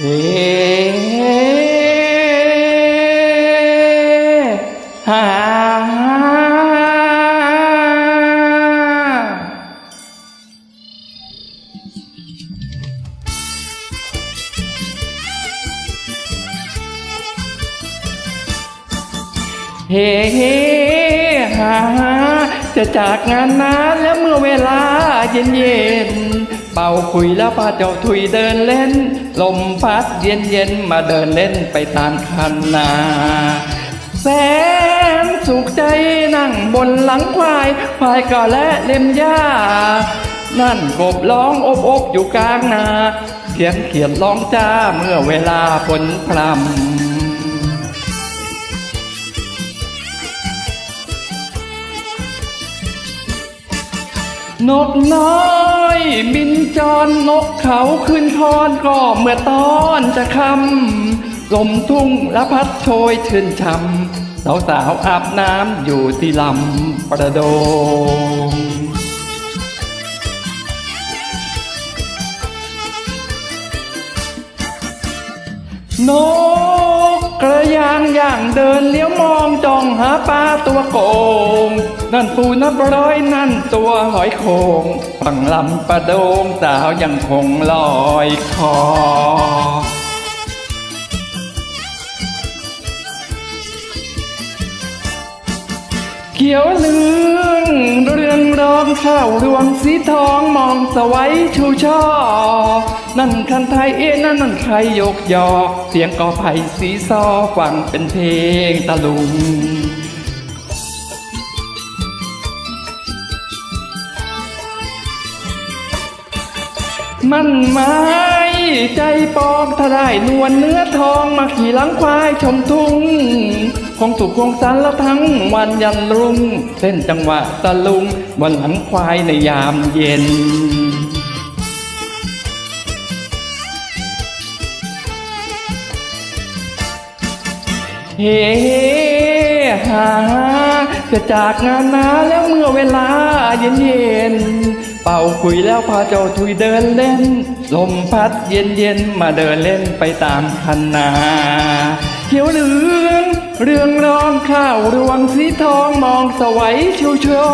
เฮ้ฮา เฮ้ฮาจะจากงานนานแล้วเมื่อเวลาเย็นเย็นเป่าคุยแล้วพาเจ้าถุยเดินเล่น ลมพัดเย็นเย็นมาเดินเล่นไปตามคันนา แสนสุขใจนั่งบนหลังควาย ควายก็และเล็มหญ้า นั่นกบร้องอบอบอยู่กลางนาเขียนเขียนร้องจ้าเมื่อเวลาฝนพรำ นกน้อยบินจรนกเขาขึ้นทอนก็เมื่อตอนจะคำลมทุ่งและพัดโชยชื่นช่ำสาวสาวอาบน้ำอยู่ที่ลำประโดงนกกระยางอย่างเดินเลี้ยวมองจ้องหาปลาตัวโกง นั่นปูนับร้อยนั่นตัวหอยโขงฝั่งลำประโดงสาวยังคงลอยคอเขียวเหลืองเรืองรองข้าวรวงสีทองมองสวัยชูช่อ นั่นคันไทยเอ๊ะนั่นนั่นใครยกยอเสียงกอไผ่สีซอฟังเป็นเพลงตะลุง มันไม้ใจปองถ้าได้นวลเนื้อทองมาขี่หลังควายชมทุ่ง คงสุขคงสันแล้วทั้งวันยันรุ่งเส้นจังหวะตะลุงบนหลังควายในยามเย็นเฮ้หาจะจากงานนาแล้วเมื่อเวลาเย็นเย็น เป่าคุยแล้วพาเจ้าทุยเดินเล่น ลมพัดเย็นเย็นๆมาเดินเล่นไปตามคันนาเขียวเหลืองเรืองรองข้าวรวงสีทองมองสวัยชูช่อ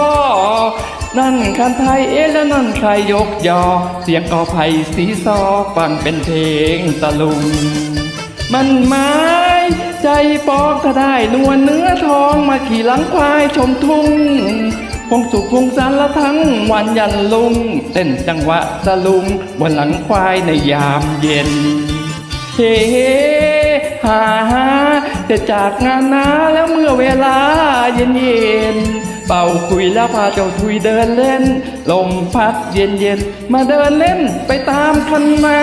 นั่นคันไทยเอ๊ะแล้วนั่นใครยกยอ เสียงกอไผ่สีซอฟังเป็นเพลงตะลุง มันไม้ใจปอกถ้าได้นวลเนื้อทองมาขี่หลังควายชมทุ่ง คงสุขคงสันละทั้งวันยันลุงเต้นจังหวะสลุงบนหลังควายในยามเย็นเฮ้ฮาฮาจะจากงานนาแล้วเมื่อเวลาเย็นเย็นเป่าคุยแล้วพาเจ้าทุยเดินเล่น ลมพัดเย็นเย็นมาเดินเล่นไปตามคันนา